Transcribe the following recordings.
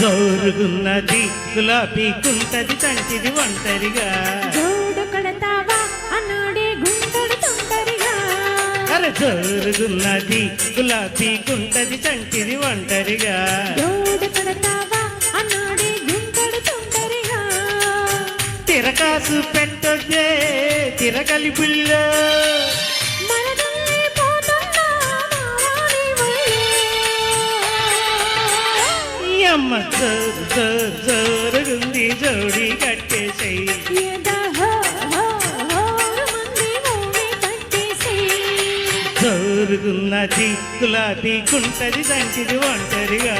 జోరుగున్నది గులాబీ కుంటది తంటిది ఒంటరిగా. జోడు కడతావా అన్నాడే గుంటడు తొందరగా. అరే జోరుగున్నది గులాబీ కుంటది తంటిది ఒంటరిగా. జోడు కడతావా అన్నాడే గుంటడు తొందరగా. తిరకాసు పెట్టొద్దే తిరగలి పిల్ల. అమ్మ జోరు జోరు జోరుగుంది జోడి కట్టేసేయి ఎద హో హో హోరు మంది మోమే కట్టేసి. జోరుగున్నది గులాబీ కుంటది తంటిది ఒంటరిగా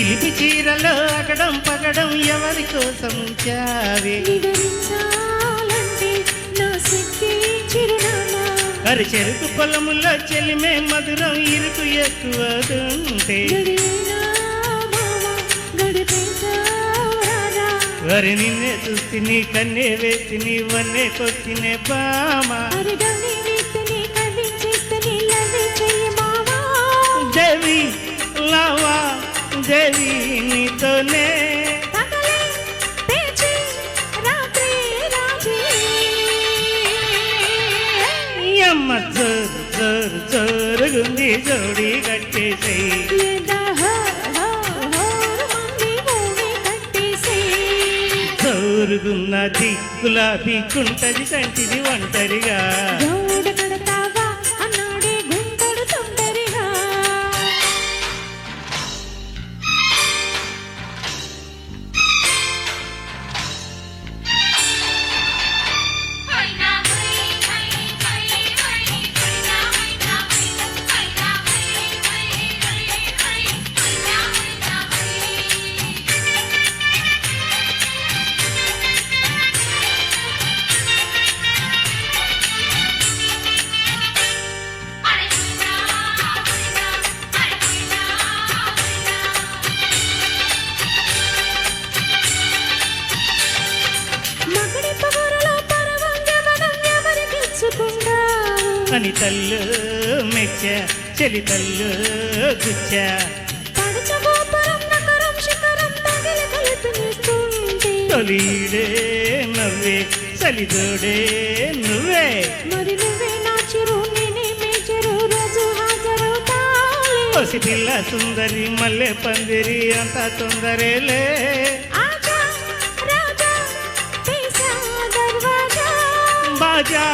చిలిపి చీరలో అగడం పగడం ఎవరి కోసం చావే? వివరించాలంటే అరి చెరుకు పొలములో చెలిమే మధురం ఇరుకు ఎక్కువ గడియేనా వరి నిన్నే చూసి నీ కన్నే వేసి నీ వన్నే కొట్టినే బామా. దేవి నీతోనే అమ్మ జోరు జోరు జోరుగుంది జోడి కట్టేసేయి. ఎదా హో హో హోరు గులాబీ కుంటది ఒంటరిగా. అని తల్లు మెచ్చ చెలి తల్లు గుచ్చ. తొలీడే నవ్వే చలిదోడే నువ్వే. మరి నువ్వే నా చిరు నేనే మేచరు రోజు హాజరవుతాలే పసి పిల్ల సుందరి మల్లె పందిరి అంత తొందరేలే. బాజా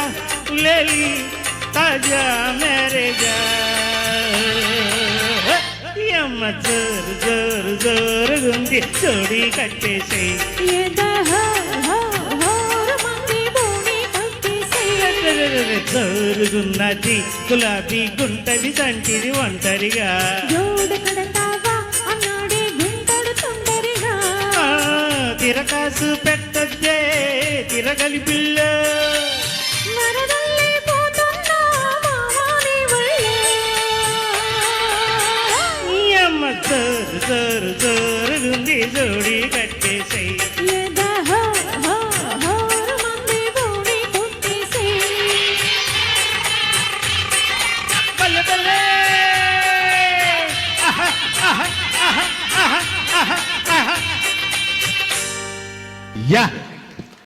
లేలి తాజా మేరే జా ఈ అమ్మ జోరు జోరు జోరుగుంది జోడి కట్టేసేయి జోరుగున్నది గులాబీ గుంటది తంటిది ఒంటరిగా తిరకాసు పెట్టద్దే తిరగలి పిల్ల జోరు జోరుగుంది జోడి కట్టేసేయి Yeah.